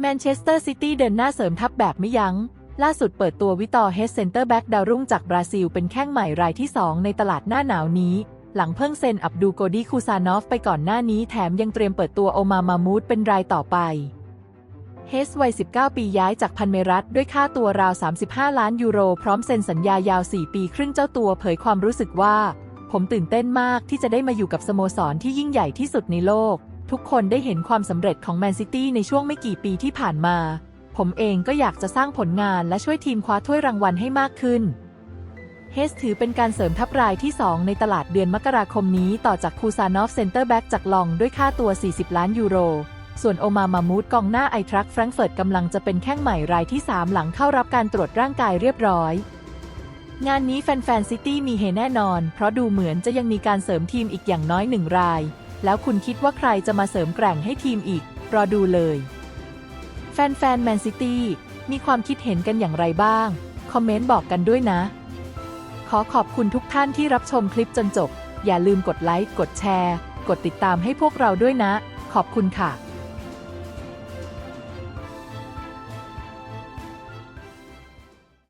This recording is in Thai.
แมนเชสเตอร์ซิตี้เดินหน้าเสริมทัพแบบไม่ยัง้ง ล่าสุดเปิดตัววิตอร์เฮสเซนเตอร์แบ็กดาวรุ่งจากบราซิลเป็นแข้งใหม่รายที่ 2 ในตลาดหน้าหนาวนี้ หลังเพิ่งเซ็นอับดูโกดีคูซานอฟไปก่อนหน้านี้แถมยังเตรียมเปิดตัวโอมามามูดเป็นรายต่อไปเฮสวัย 19 ปีย้ายจากพันเมรัตด้วยค่าตัวราว 35 ล้านยูโร พร้อมเซ็นสัญญายาว 4 ปีครึ่งเจ้าตัวเผยความรู้สึกว่า ผมตื่นเต้นมากที่จะได้มาอยู่กับสโมสรที่ยิ่งใหญ่ที่สุดในโลก ทุกคนได้เห็นความสำเร็จของแมนซิตี้ในช่วงไม่กี่ปีที่ผ่านมา ผมเองก็อยากจะสร้างผลงานและช่วยทีมคว้าถ้วยรางวัลให้มากขึ้น เฮสถือเป็นการเสริมทัพรายที่ 2 ในตลาดเดือนมกราคมนี้ต่อจากคูซานอฟเซนเตอร์แบ็กจากลองด้วยค่าตัว 40 ล้านยูโร ส่วนโอมามามูดกองหน้าไอทรัคแฟรงเฟิร์ตกำลังจะเป็นแข้งใหม่รายที่ 3 หลังเข้ารับการตรวจร่างกายเรียบร้อยงานนี้แฟนๆซิตี้มีเฮแน่นอน เพราะดูเหมือนจะยังมีการเสริมทีมอีกอย่างน้อยหนึ่งราย แล้วคุณคิดว่าใครจะมาเสริมแกร่งให้ทีมอีก รอดูเลย แฟนๆแมนซิตี้มีความคิดเห็นกันอย่างไรบ้าง คอมเมนต์บอกกันด้วยนะ ขอขอบคุณทุกท่านที่รับชมคลิปจนจบ อย่าลืมกดไลค์ กดแชร์ กดติดตามให้พวกเราด้วยนะ ขอบคุณค่ะ